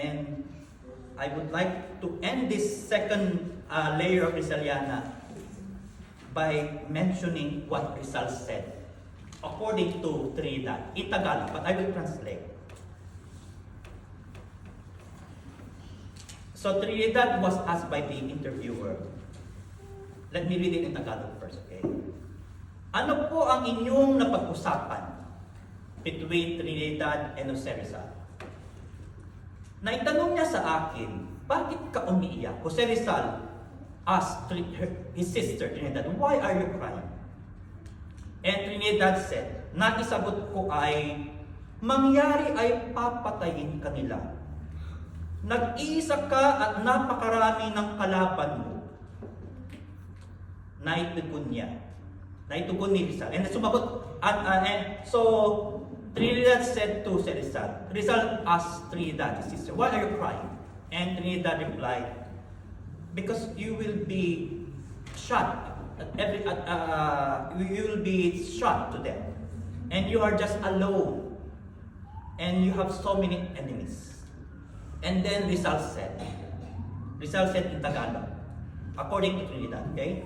And I would like to end this second uh, layer of Rizaliana by mentioning what Rizal said according to Trinidad in Tagalog, but I will translate. So Trinidad was asked by the interviewer. Let me read it in Tagalog first, okay? Ano po ang inyong napag-usapan between Trinidad and Jose Rizal? Naitanong niya sa akin, bakit ka umiiyak? Jose Rizal asked his sister Trinidad, why are you crying? And Trinidad said, naisagot ko ay, mangyari ay papatayin kanila. Nag-iisa ka at napakarami ng kalaban mo. Naitugon niya. Naitugon ni Rizal. And sumagot, and, uh, and so Trinidad said to si Rizal, asked Trinidad, his sister, why are you crying? And Trinidad replied, because you will be shot. At every at, uh, you will be shot to death. And you are just alone. And you have so many enemies. And then Rizal said Rizal said in Tagalog according to Trinidad okay?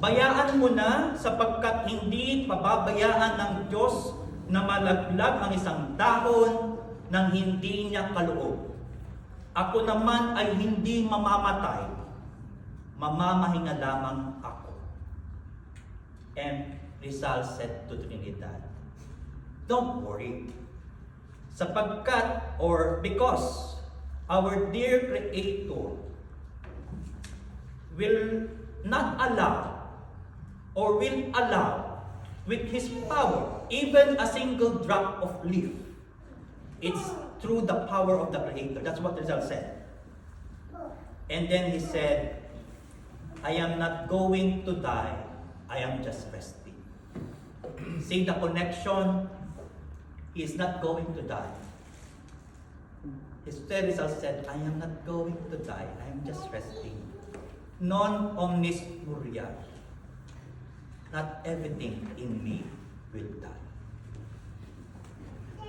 Bayaan mo na sapagkat hindi pababayaan ng Diyos na malaglag ang isang dahon ng hindi niya kaloob. Ako naman ay hindi mamamatay. Mamamahinga lamang ako. And Rizal said to Trinidad, Don't worry, sapagkat or because our dear Creator will not allow or will allow with His power even a single drop of leaf. It's through the power of the Creator. That's what Rizal said. And then he said, I am not going to die. I am just resting. See the connection? He is not going to die. His Rizal said, I am not going to die. I am just resting. Non omnis muria. Not everything in me will die.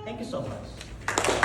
Thank you so much.